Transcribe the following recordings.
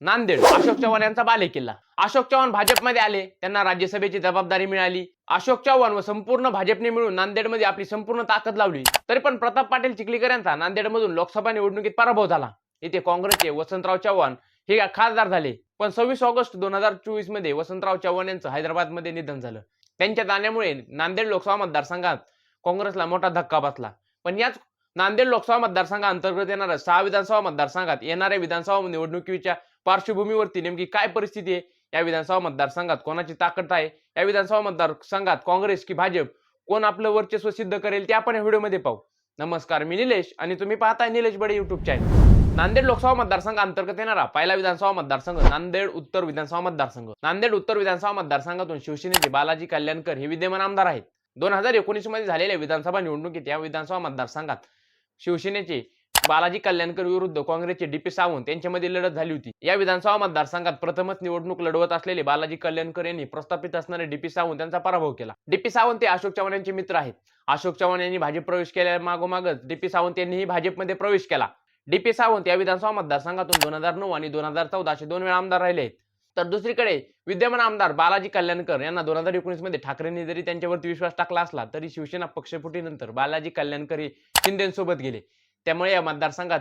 नांदेड अशोक चव्हाण यांचा बाले किल्ला अशोक चव्हाण भाजपमध्ये आले त्यांना राज्यसभेची जबाबदारी मिळाली. अशोक चव्हाण व संपूर्ण भाजपने मिळून नांदेडमध्ये आपली संपूर्ण ताकद लावली. तरी पण प्रताप पाटील चिखलीकर यांचा नांदेडमधून लोकसभा निवडणुकीत पराभव झाला. येथे काँग्रेसचे वसंतराव चव्हाण हे खासदार झाले. पण सव्वीस ऑगस्ट दोन हजार चोवीसमध्ये वसंतराव चव्हाण यांचं हैदराबादमध्ये निधन झालं. त्यांच्या जाण्यामुळे नांदेड लोकसभा मतदारसंघात काँग्रेसला मोठा धक्का बसला. पण याच नांदेड लोकसभा मतदारसंघाअंतर्गत येणाऱ्या सहा विधानसभा मतदारसंघात येणाऱ्या विधानसभा निवडणुकीच्या पार्श्वभूमीवरती नेमकी काय परिस्थिती आहे? या विधानसभा मतदारसंघात कोणाची ताकद आहे? या विधानसभा मतदारसंघात काँग्रेस की भाजप? कोण आपलं वर्चस्व सिद्ध करेल ते आपण या व्हिडिओमध्ये पाहू. नमस्कार मी निलेश आणि तुम्ही पाहताय निलेश बडे युट्यूब चॅनल नांदेड लोकसभा मतदारसंघ अंतर्गत येणारा पहिला विधानसभा मतदारसंघ नांदेड उत्तर विधानसभा मतदारसंघ. नांदेड उत्तर विधानसभा मतदारसंघातून शिवसेनेचे बालाजी कल्याणकर हे विद्यमान आमदार आहेत. दोन हजार एकोणीसमध्ये झालेल्या विधानसभा निवडणुकीत या विधानसभा मतदारसंघात शिवसेनेचे बालाजी कल्याणकर विरुद्ध काँग्रेसचे डीपी सावंत यांच्यामध्ये लढत झाली होती. या विधानसभा मतदारसंघात प्रथमच निवडणूक लढवत असलेले बालाजी कल्याणकर यांनी प्रस्थापित असणारे डीपी सावंत यांचा पराभव केला. डीपी सावंत हे अशोक चव्हाण यांचे मित्र आहेत. अशोक चव्हाण यांनी भाजप प्रवेश केल्या मागोमागच डीपी सावंत यांनीही भाजपमध्ये प्रवेश केला. डीपी सावंत या विधानसभा मतदारसंघातून दोन हजार नऊ आणि दोन हजार चौदा असे दोन वेळा आमदार राहिले आहेत. तर दुसरीकडे विद्यमान आमदार बालाजी कल्याणकर यांना दोन हजार एकोणीसमध्ये ठाकरेंनी जरी त्यांच्यावरती विश्वास टाकला असला तरी शिवसेना पक्षफुटीनंतर बालाजी कल्याणकर हे शिंदेसोबत गेले. त्यामुळे या मतदारसंघात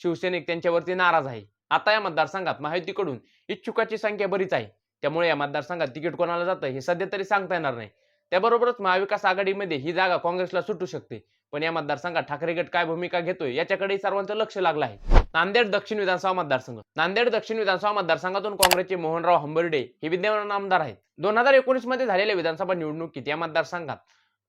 शिवसैनिक त्यांच्यावरती नाराज आहे. आता या मतदारसंघात महायुतीकडून इच्छुकाची संख्या बरीच आहे. त्यामुळे या मतदारसंघात तिकीट कोणाला जातं हे सध्या तरी सांगता येणार नाही. त्याबरोबरच महाविकास आघाडीमध्ये ही जागा काँग्रेसला सुटू शकते. पण या मतदारसंघात ठाकरे गट काय भूमिका घेतोय याच्याकडे सर्वांचं लक्ष लागलं आहे. नांदेड दक्षिण विधानसभा मतदारसंघ. नांदेड दक्षिण विधानसभा मतदारसंघातून काँग्रेसचे मोहनराव हंबर्डे हे विद्यमान आमदार आहेत. दोन हजार एकोणीसमध्ये झालेल्या विधानसभा निवडणुकीत या मतदारसंघात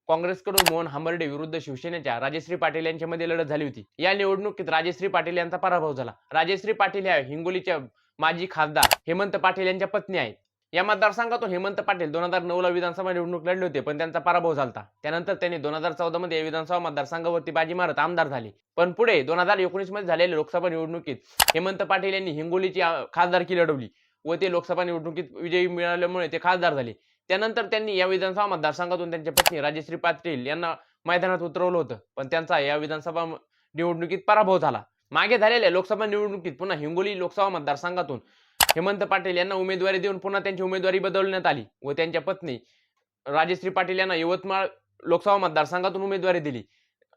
काँग्रेसकडून मोहन हंबर्डे विरुद्ध शिवसेनेच्या राजश्री पाटील यांच्यामध्ये लढत झाली होती. या निवडणुकीत राजश्री पाटील यांचा पराभव झाला. राजश्री पाटील ह्या हिंगोलीच्या माजी खासदार हेमंत पाटील यांच्या पत्नी आहेत. या मतदारसंघातून हेमंत पाटील दोन हजार नऊ ला विधानसभा निवडणूक लढले होते पण त्यांचा पराभव झाला त्यानंतर त्यांनी दोन हजार चौदा मध्ये विधानसभा मतदारसंघावरती बाजी मारत आमदार झाले. पण पुढे दोन हजार एकोणीसमध्ये झालेल्या लोकसभा निवडणुकीत हेमंत पाटील यांनी हिंगोलीची खासदारकी लढवली व ते लोकसभा निवडणुकीत विजयी मिळाल्यामुळे ते खासदार झाले. त्यानंतर त्यांनी या विधानसभा मतदारसंघातून त्यांच्या पत्नी राजश्री पाटील यांना मैदानात उतरवलं होतं. पण त्यांचा या विधानसभा निवडणुकीत पराभव झाला. मागे झालेल्या लोकसभा निवडणुकीत पुन्हा हिंगोली लोकसभा मतदारसंघातून हेमंत पाटील यांना उमेदवारी देऊन पुन्हा त्यांची उमेदवारी बदलण्यात आली व त्यांच्या पत्नी राजश्री पाटील यांना यवतमाळ लोकसभा मतदारसंघातून उमेदवारी दिली.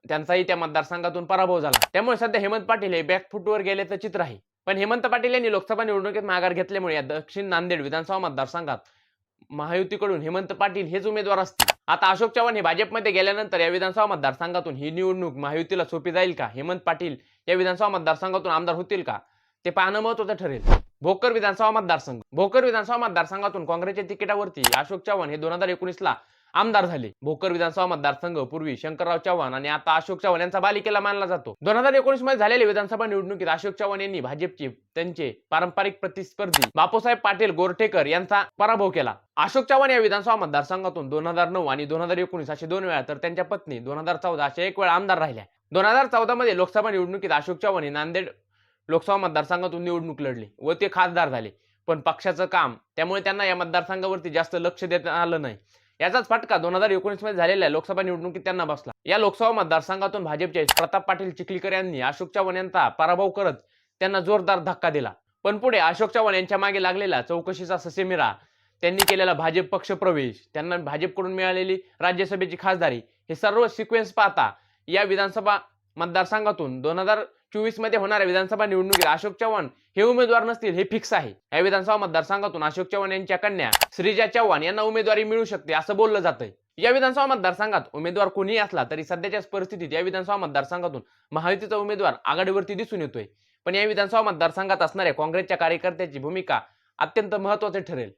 त्यांचाही त्या मतदारसंघातून पराभव झाला. त्यामुळे सध्या हेमंत पाटील हे बॅकफुटवर गेल्याचं चित्र आहे. पण हेमंत पाटील यांनी लोकसभा निवडणुकीत माघार घेतल्यामुळे या दक्षिण नांदेड विधानसभा मतदारसंघात महायुतीकडून हेमंत पाटील हेच उमेदवार असतील. आता अशोक चव्हाण हे भाजपमध्ये गेल्यानंतर या विधानसभा मतदारसंघातून ही निवडणूक महायुतीला सोपी जाईल का? हेमंत पाटील या विधानसभा मतदारसंघातून आमदार होतील का? ते पाहणं महत्वाचं ठरेल. भोकर विधानसभा मतदारसंघ. भोकर विधानसभा मतदारसंघातून काँग्रेसच्या तिकिटावरती अशोक चव्हाण हे दोन हजार एकोणीस ला आमदार झाले. भोकर विधानसभा मतदारसंघ पूर्वी शंकरराव चव्हाण आणि आता अशोक चव्हाण यांचा बालिकेला मानला जातो. दोन हजार एकोणीसमध्ये झालेल्या विधानसभा निवडणुकीत अशोक चव्हाण यांनी भाजपचे त्यांचे पारंपरिक प्रतिस्पर्धी बापूसाहेब पाटील गोरठेकर यांचा पराभव केला. अशोक चव्हाण या विधानसभा मतदारसंघातून दोन हजार नऊ आणि दोन हजार एकोणीस असे दोन वेळा तर त्यांच्या पत्नी दोन हजार चौदा अशा एक वेळा आमदार राहिल्या. दोन हजार चौदा मध्ये लोकसभा निवडणुकीत अशोक चव्हाण हे नांदेड लोकसभा मतदारसंघातून निवडणूक लढली व ते खासदार झाले. पण पक्षाचं काम त्यामुळे त्यांना या मतदारसंघावरती जास्त लक्ष देता आलं नाही. याचाच फटका दोन हजार एकोणीसमध्ये झालेल्या लोकसभा निवडणुकीत त्यांना बसला. या लोकसभा मतदारसंघातून भाजपचे प्रताप पाटील चिखलीकर यांनी अशोक चव्हाण यांचा पराभव करत त्यांना जोरदार धक्का दिला. पण पुढे अशोक चव्हाण यांच्या मागे लागलेला चौकशीचा ससेमिरा त्यांनी केलेला भाजप पक्ष प्रवेश त्यांना भाजपकडून मिळालेली राज्यसभेची खासदारी हे सर्व सिक्वेन्स पाहता या विधानसभा मतदारसंघातून दोन हजार चोवीसमध्ये होणाऱ्या विधानसभा निवडणुकीत अशोक चव्हाण हे उमेदवार नसतील हे फिक्स आहे. या विधानसभा मतदारसंघातून अशोक चव्हाण यांच्या कन्या श्रीजा चव्हाण यांना उमेदवारी मिळू शकते असं बोललं जातंय. या विधानसभा मतदारसंघात उमेदवार कोणीही असला तरी सध्याच्या परिस्थितीत या विधानसभा मतदारसंघातून महायुतीचा उमेदवार आघाडीवरती दिसून येतोय. पण या विधानसभा मतदारसंघात असणाऱ्या काँग्रेसच्या कार्यकर्त्याची भूमिका अत्यंत महत्वाची ठरेल.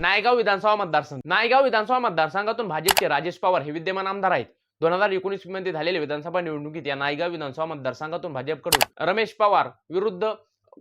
नायगाव विधानसभा मतदारसंघ नायगाव विधानसभा मतदारसंघातून भाजपचे राजेश पवार हे विद्यमान आमदार आहेत. दोन हजार एकोणीसमध्ये झालेल्या विधानसभा निवडणुकीत या नायगाव विधानसभा मतदारसंघातून भाजपकडून रमेश पवार विरुद्ध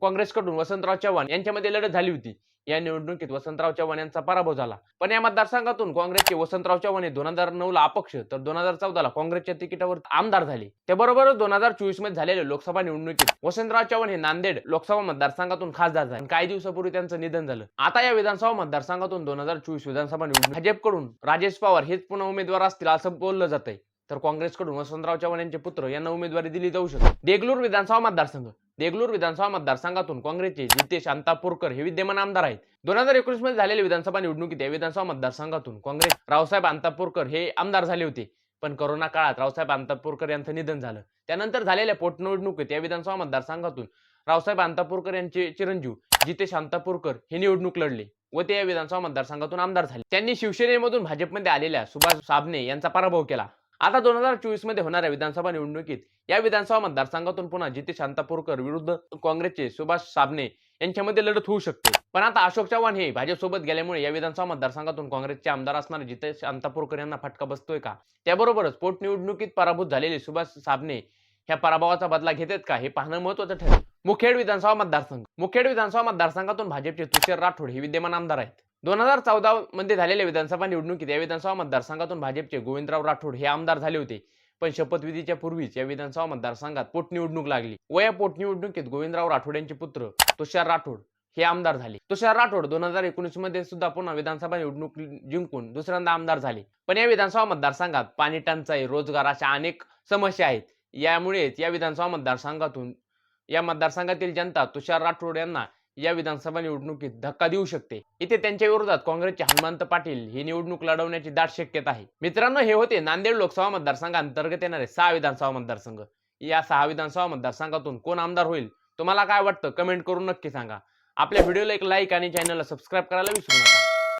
काँग्रेसकडून वसंतराव चव्हाण यांच्यामध्ये लढत झाली होती. या निवडणुकीत वसंतराव चव्हाण यांचा पराभव झाला. पण या मतदारसंघातून काँग्रेसचे वसंतराव चव्हाण हे दोन हजार नऊ ला अपक्ष तर दोन हजार चौदाला काँग्रेसच्या तिकिटावर आमदार झाले. त्याबरोबरच दोन हजार चोवीसमध्ये झालेल्या लोकसभा निवडणुकीत वसंतराव चव्हाण हे नांदेड लोकसभा मतदारसंघातून खासदार झाले. आणि काही दिवसापूर्वी त्यांचं निधन झालं. आता या विधानसभा मतदारसंघातून दोन हजार चोवीस विधानसभा निवडणूक भाजपकडून राजेश पवार हेच पुन्हा उमेदवार असतील असं बोललं जातंय. तर काँग्रेसकडून वसंतराव चव्हाण यांचे पुत्र यांना उमेदवारी दिली जाऊ शकते. देगलूर विधानसभा मतदारसंघ. देगलूर विधानसभा मतदारसंघातून काँग्रेसचे जितेश अंतापूरकर हे विद्यमान आमदार आहेत. दोन हजार एकोणीसमध्ये झालेल्या विधानसभा निवडणुकीत या विधानसभा मतदारसंघातून काँग्रेस रावसाहेब अंतापूरकर हे आमदार झाले होते. पण करोना काळात रावसाहेब अंतापूरकर यांचं निधन झालं. त्यानंतर झालेल्या पोटनिवडणुकीत या विधानसभा मतदारसंघातून रावसाहेब अंतापूरकर यांचे चिरंजीव जितेश अंतापूरकर हे निवडणूक लढले व ते या विधानसभा मतदारसंघातून आमदार झाले. त्यांनी शिवसेनेमधून भाजपमध्ये आलेल्या सुभाष साबणे यांचा पराभव केला. आता दोन हजार चोवीसमध्ये होणाऱ्या विधानसभा निवडणुकीत या विधानसभा मतदारसंघातून पुन्हा जितेश शांतापूरकर विरुद्ध काँग्रेसचे सुभाष साबणे यांच्यामध्ये लढत होऊ शकते. पण आता अशोक चव्हाण हे भाजपसोबत गेल्यामुळे या विधानसभा मतदारसंघातून काँग्रेसचे आमदार असणारे जितेश शांतापूरकर यांना फटका बसतोय का? त्याबरोबरच पोटनिवडणुकीत पराभूत झालेले सुभाष साबणे ह्या पराभवाचा बदला घेतात का? हे पाहणं महत्वाचं ठरेल. मुखेड विधानसभा मतदारसंघ. मुखेड विधानसभा मतदारसंघातून भाजपचे तुषार राठोड हे विद्यमान आमदार आहेत. दोन हजार चौदा मध्ये झालेल्या विधानसभा निवडणुकीत या विधानसभा मतदारसंघातून भाजपचे गोविंदराव राठोड हे आमदार झाले होते. पण शपथविधीच्या पूर्वीच या विधानसभा मतदारसंघात पोटनिवडणूक लागली व या पोटनिवडणुकीत गोविंदराव राठोड यांचे पुत्र तुषार राठोड हे आमदार झाले. तुषार राठोड दोन हजार एकोणीसमध्ये सुद्धा पुन्हा विधानसभा निवडणूक जिंकून दुसऱ्यांदा आमदार झाले. पण या विधानसभा मतदारसंघात पाणी टंचाई रोजगार अशा अनेक समस्या आहेत. यामुळेच या विधानसभा मतदारसंघातून या मतदारसंघातील जनता तुषार राठोड यांना या विधानसभा निवडणुकीत धक्का देऊ शकते. इथे त्यांच्या विरोधात काँग्रेसचे हनुमंत पाटील ही निवडणूक लढवण्याची दाट शक्यता आहे. मित्रांनो हे होते नांदेड लोकसभा मतदारसंघाअंतर्गत येणारे सहा विधानसभा मतदारसंघ. या सहा विधानसभा मतदारसंघातून कोण आमदार होईल तुम्हाला काय वाटतं? कमेंट करून नक्की सांगा. आपल्या व्हिडिओला एक लाईक आणि चॅनलला सबस्क्राईब करायला विसरू नका.